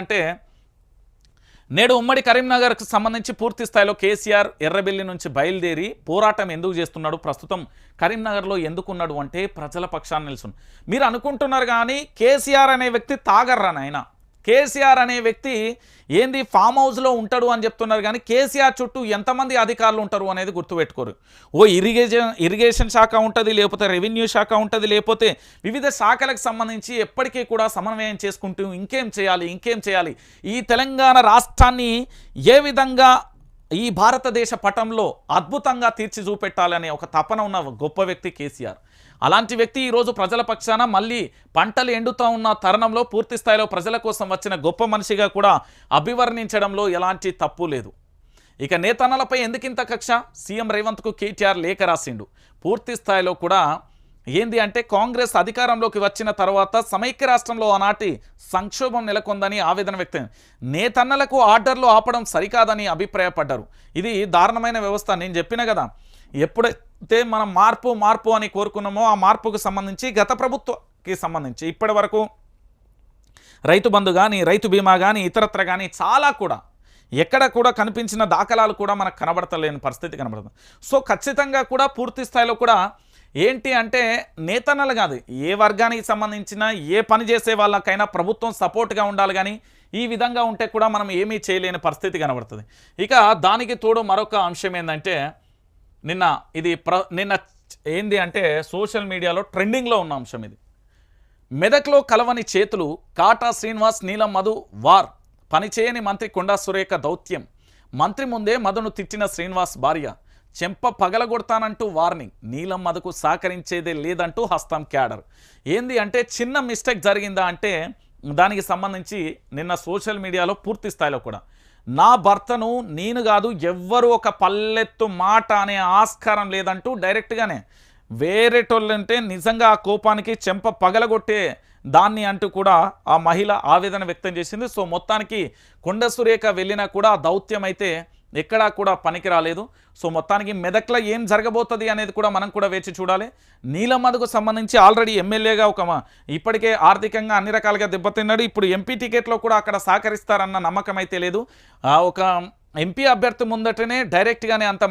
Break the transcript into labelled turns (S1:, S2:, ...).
S1: అంటే నేడు ఉమ్మడి కరీంనగర్కు సంబంధించి పూర్తి స్థాయిలో కేసీఆర్ ఎర్రబెల్లి నుంచి బయలుదేరి పోరాటం ఎందుకు చేస్తున్నాడు? ప్రస్తుతం కరీంనగర్లో ఎందుకున్నాడు? అంటే ప్రజల పక్షాన్ని నిలుచున్నాడు మీరు అనుకుంటున్నారు కానీ కేసీఆర్ అనే వ్యక్తి తాగర్రా నాయన? కేసీఆర్ అనే వ్యక్తి ఏంది ఫామ్ హౌస్లో ఉంటాడు అని చెప్తున్నారు కానీ కేసీఆర్ చుట్టూ ఎంతమంది అధికారులు ఉంటారు అనేది గుర్తుపెట్టుకోరు. ఓ ఇరిగేషన్ ఇరిగేషన్ శాఖ ఉంటుంది లేకపోతే రెవెన్యూ శాఖ ఉంటుంది లేకపోతే వివిధ శాఖలకు సంబంధించి ఎప్పటికీ కూడా సమన్వయం చేసుకుంటూ ఇంకేం చేయాలి ఇంకేం చేయాలి? ఈ తెలంగాణ రాష్ట్రాన్ని ఏ విధంగా ఈ భారతదేశ పటంలో అద్భుతంగా తీర్చి చూపెట్టాలనే ఒక తపన ఉన్న గొప్ప వ్యక్తి కేసీఆర్. అలాంటి వ్యక్తి ఈరోజు ప్రజల పక్షాన మళ్ళీ పంటలు ఎండుతూ ఉన్న తరుణంలో పూర్తి స్థాయిలో ప్రజల కోసం వచ్చిన గొప్ప మనిషిగా కూడా అభివర్ణించడంలో ఎలాంటి తప్పు లేదు. ఇక నేతన్నలపై ఎందుకింత కక్ష? సీఎం రేవంత్కు కేటీఆర్ లేఖ రాసిండు. పూర్తి స్థాయిలో కూడా ఏంది అంటే కాంగ్రెస్ అధికారంలోకి వచ్చిన తర్వాత సమైక్య రాష్ట్రంలో ఆనాటి సంక్షోభం నెలకొందని ఆవేదన వ్యక్తం. నేతన్నలకు ఆర్డర్లు ఆపడం సరికాదని అభిప్రాయపడ్డారు. ఇది దారుణమైన వ్యవస్థ నేను చెప్పిన కదా. ఎప్పుడైతే మనం మార్పు మార్పు అని కోరుకున్నామో ఆ మార్పుకు సంబంధించి గత ప్రభుత్వకి సంబంధించి ఇప్పటి వరకు రైతు బంధు కానీ రైతు బీమా కానీ ఇతరత్ర కానీ చాలా కూడా ఎక్కడ కూడా కనిపించిన దాఖలాలు కూడా మనకు కనబడతలేని పరిస్థితి కనబడుతుంది. సో ఖచ్చితంగా కూడా పూర్తి స్థాయిలో కూడా ఏంటి అంటే నేతన్నలు కాదు ఏ వర్గానికి సంబంధించిన ఏ పని చేసే వాళ్ళకైనా ప్రభుత్వం సపోర్ట్గా ఉండాలి కానీ ఈ విధంగా ఉంటే కూడా మనం ఏమీ చేయలేని పరిస్థితి కనబడుతుంది. ఇక దానికి తోడు మరొక అంశం ఏంటంటే నిన్న ఇది ప్ర నిన్న ఏంది అంటే సోషల్ మీడియాలో ట్రెండింగ్లో ఉన్న అంశం ఇది. మెదక్లో కలవని చేతులు కాటా శ్రీనివాస్ నీలం మధు వార్ పనిచేయని మంత్రి కొండా సురేఖ దౌత్యం. మంత్రి ముందే మధును తిట్టిన శ్రీనివాస్ భార్య. చెంప పగలగొడతానంటూ వార్నింగ్. నీలం మధుకు సహకరించేదే లేదంటూ హస్తం క్యాడర్. ఏంది అంటే చిన్న మిస్టేక్ జరిగిందా అంటే దానికి సంబంధించి నిన్న సోషల్ మీడియాలో పూర్తి స్థాయిలో కూడా. నా భర్తను నేను కాదు ఎవ్వరు ఒక పల్లెత్తు మాట అనే ఆస్కారం లేదంటూ డైరెక్ట్గానే వేరేటోళ్ళంటే నిజంగా ఆ కోపానికి చెంప పగలగొట్టే దాన్ని అంటూ కూడా ఆ మహిళ ఆవేదన వ్యక్తం చేసింది. సో మొత్తానికి కొండ సురేఖ వెళ్ళినా కూడా ఆ దౌత్యం అయితే ఎక్కడా కూడా పనికి రాలేదు. సో మొత్తానికి మెదక్లో ఏం జరగబోతుంది అనేది కూడా మనం కూడా వేచి చూడాలి. నీలమ్మదకు సంబంధించి ఆల్రెడీ ఎమ్మెల్యేగా ఒక ఇప్పటికే ఆర్థికంగా అన్ని రకాలుగా దెబ్బతిన్నాడు. ఇప్పుడు ఎంపీ టికెట్లో కూడా అక్కడ సహకరిస్తారన్న నమ్మకం అయితే లేదు. ఆ ఒక ఎంపీ అభ్యర్థి ముందటనే డైరెక్ట్గానే అంత